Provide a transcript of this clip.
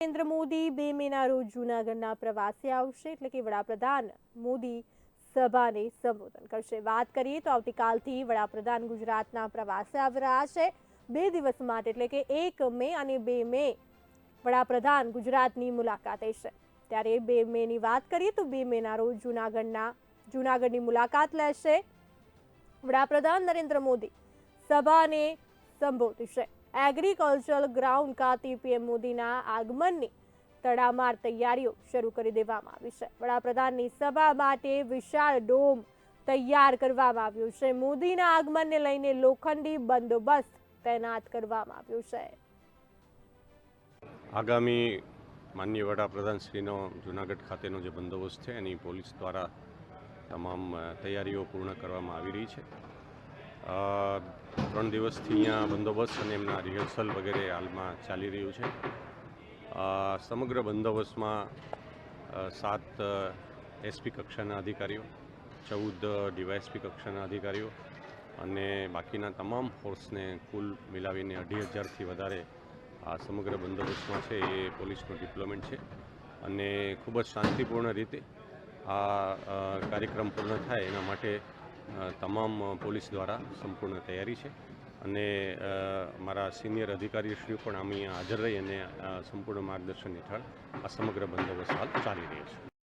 નરેન્દ્ર મોદી બે મેના રોજ જૂનાગઢના પ્રવાસે આવશે એટલે કે વડાપ્રધાન મોદી સભાને સંબોધન કરશે. વાત કરીએ તો આવતીકાલથી વડાપ્રધાન ગુજરાતના પ્રવાસે આવી રહ્યા છે. બે દિવસ માટે એટલે કે એક મે અને બે મે વડાપ્રધાન ગુજરાતની મુલાકાતે છે ત્યારે બે મેની વાત કરીએ તો બે મેના રોજ જૂનાગઢના, જૂનાગઢની મુલાકાત લેશે વડાપ્રધાન નરેન્દ્ર મોદી સભાને સંબોધશે. એગ્રીકલ્ચરલ ગ્રાઉન્ડ ખાતે પીએમ મોદીના આગમનની તડામાર તૈયારીઓ શરૂ કરી દેવામાં આવી છે. વડાપ્રધાનની સભા માટે વિશાળ ડોમ તૈયાર કરવામાં આવ્યું છે. મોદીના આગમનને લઈને લોખંડી બંદોબસ્ત તૈનાત કરવામાં આવ્યું છે. આગામી માનનીય વડાપ્રધાન શ્રીનો જુનાગઢ ખાતેનો જે બંદોબસ્ત છે, એની પોલીસ દ્વારા તમામ તૈયારીઓ પૂર્ણ કરવામાં આવી રહી છે. ત્રણ દિવસથી અહીંયા બંદોબસ્ત અને એમના રિહર્સલ વગેરે હાલમાં ચાલી રહ્યું છે. સમગ્ર બંદોબસ્તમાં સાત એસપી કક્ષાના અધિકારીઓ, ચૌદ ડીવાયએસપી કક્ષાના અધિકારીઓ અને બાકીના તમામ ફોર્સને કુલ મિલાવીને અઢી હજારથી વધારે આ સમગ્ર બંદોબસ્તમાં છે, એ પોલીસનું ડિપ્લોમેન્ટ છે. અને ખૂબ જ શાંતિપૂર્ણ રીતે આ કાર્યક્રમ પૂર્ણ થાય એના માટે તમામ પોલીસ દ્વારા સંપૂર્ણ તૈયારી છે. અને મારા સિનિયર અધિકારીશ્રીઓ પણ અહીંયા હાજર રહી અને સંપૂર્ણ માર્ગદર્શન હેઠળ આ સમગ્ર બંદોબસ્ત હાલ ચાલી રહ્યો છે.